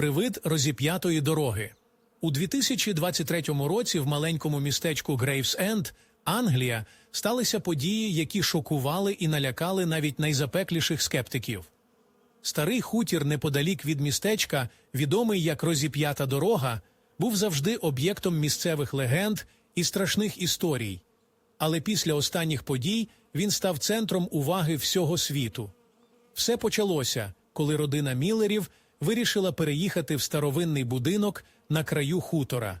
Привид розіп'ятої дороги. У 2023 році в маленькому містечку Грейвс-Енд, Англія, сталися події, які шокували і налякали навіть найзапекліших скептиків. Старий хутір неподалік від містечка, відомий як розіп'ята дорога, був завжди об'єктом місцевих легенд і страшних історій. Але після останніх подій він став центром уваги всього світу. Все почалося, коли родина Міллерів вирішила переїхати в старовинний будинок на краю хутора.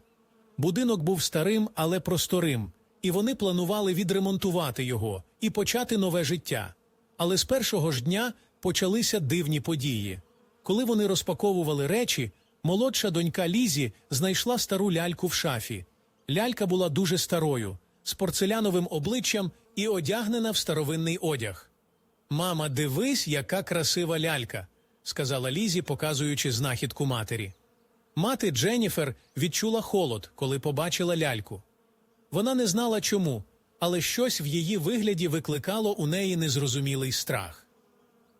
Будинок був старим, але просторим, і вони планували відремонтувати його і почати нове життя. Але з першого ж дня почалися дивні події. Коли вони розпаковували речі, молодша донька Лізі знайшла стару ляльку в шафі. Лялька була дуже старою, з порцеляновим обличчям і одягнена в старовинний одяг. Мама, дивись, яка красива лялька, сказала Лізі, показуючи знахідку матері. Мати Дженніфер відчула холод, коли побачила ляльку. Вона не знала чому, але щось в її вигляді викликало у неї незрозумілий страх.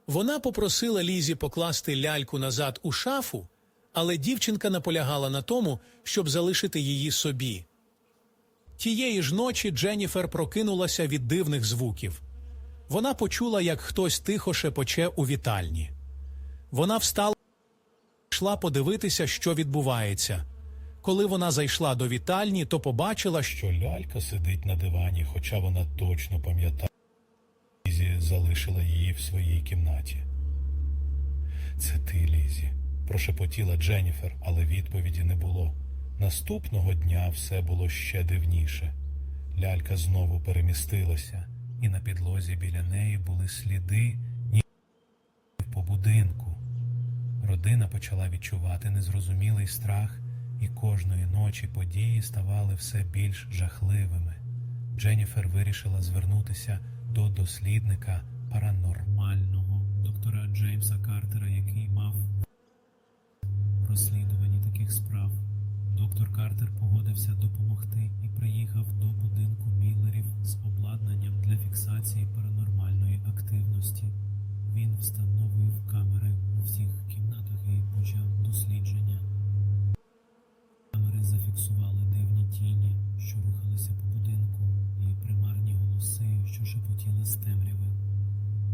Вона попросила Лізі покласти ляльку назад у шафу, але дівчинка наполягала на тому, щоб залишити її собі. Тієї ж ночі Дженніфер прокинулася від дивних звуків. Вона почула, як хтось тихо шепоче у вітальні. Вона встала йшла подивитися, що відбувається. Коли вона зайшла до вітальні, то побачила, що що лялька сидить на дивані, хоча вона точно пам'ятає, Лізі залишила її в своїй кімнаті. Це ти, Лізі, прошепотіла Дженніфер, але відповіді не було. Наступного дня все було ще дивніше. Лялька знову перемістилася, і на підлозі біля неї були сліди ніби по будинку. Родина почала відчувати незрозумілий страх, і кожної ночі події ставали все більш жахливими. Дженніфер вирішила звернутися до дослідника паранормального доктора Джеймса Картера, який мав в розслідуванні таких справ. Доктор Картер погодився допомогти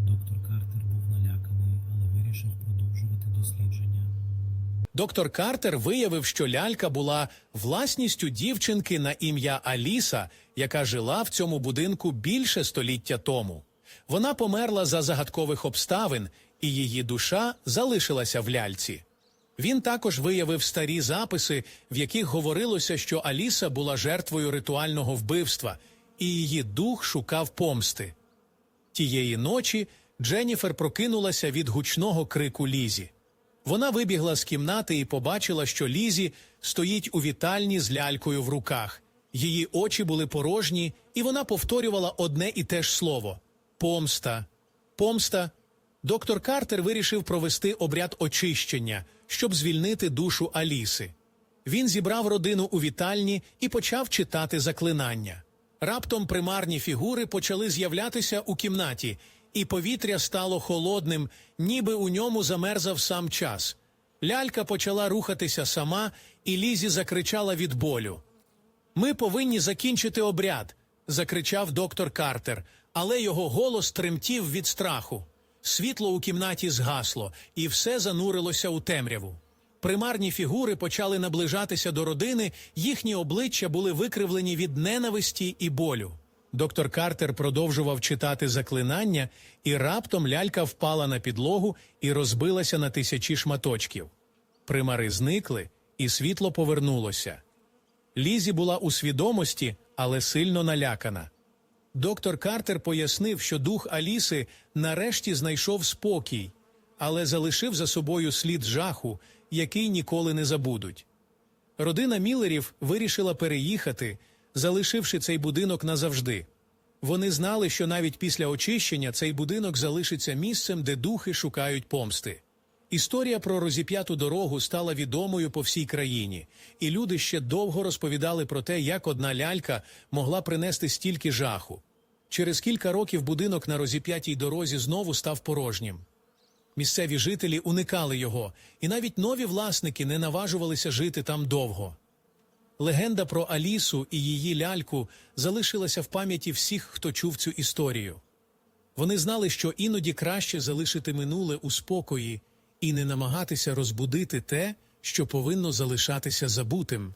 Доктор Картер був наляканий, але вирішив продовжувати дослідження. доктор Картер виявив, що лялька була власністю дівчинки на ім'я Аліса, яка жила в цьому будинку більше століття тому. Вона померла за загадкових обставин, і її душа залишилася в ляльці. Він також виявив старі записи, в яких говорилося, що Аліса була жертвою ритуального вбивства, і її дух шукав помсти. Тієї ночі Дженніфер прокинулася від гучного крику Лізі. Вона вибігла з кімнати і побачила, що Лізі стоїть у вітальні з лялькою в руках. Її очі були порожні, і вона повторювала одне і те ж слово помста. Помста. Доктор Картер вирішив провести обряд очищення, щоб звільнити душу Аліси. Він зібрав родину у вітальні і почав читати заклинання. Раптом примарні фігури почали з'являтися у кімнаті, і повітря стало холодним, ніби у ньому замерзав сам час. Лялька почала рухатися сама, і Лізі закричала від болю. Ми повинні закінчити обряд, закричав доктор Картер, але його голос тремтів від страху. Світло у кімнаті згасло, і все занурилося у темряву. Примарні фігури почали наближатися до родини, їхні обличчя були викривлені від ненависті і болю. Доктор Картер продовжував читати заклинання, і раптом лялька впала на підлогу і розбилася на тисячі шматочків. Примари зникли, і світло повернулося. Лізі була у свідомості, але сильно налякана. Доктор Картер пояснив, що дух Аліси нарешті знайшов спокій, але залишив за собою слід жаху, який ніколи не забудуть. Родина Міллерів вирішила переїхати, залишивши цей будинок назавжди. Вони знали, що навіть після очищення цей будинок залишиться місцем, де духи шукають помсти. Історія про розіп'яту дорогу стала відомою по всій країні, і люди ще довго розповідали про те, як одна лялька могла принести стільки жаху. Через кілька років будинок на розіп'ятій дорозі знову став порожнім. Місцеві жителі уникали його, і навіть нові власники не наважувалися жити там довго. Легенда про Алісу і її ляльку залишилася в пам'яті всіх, хто чув цю історію. Вони знали, що іноді краще залишити минуле у спокої і не намагатися розбудити те, що повинно залишатися забутим.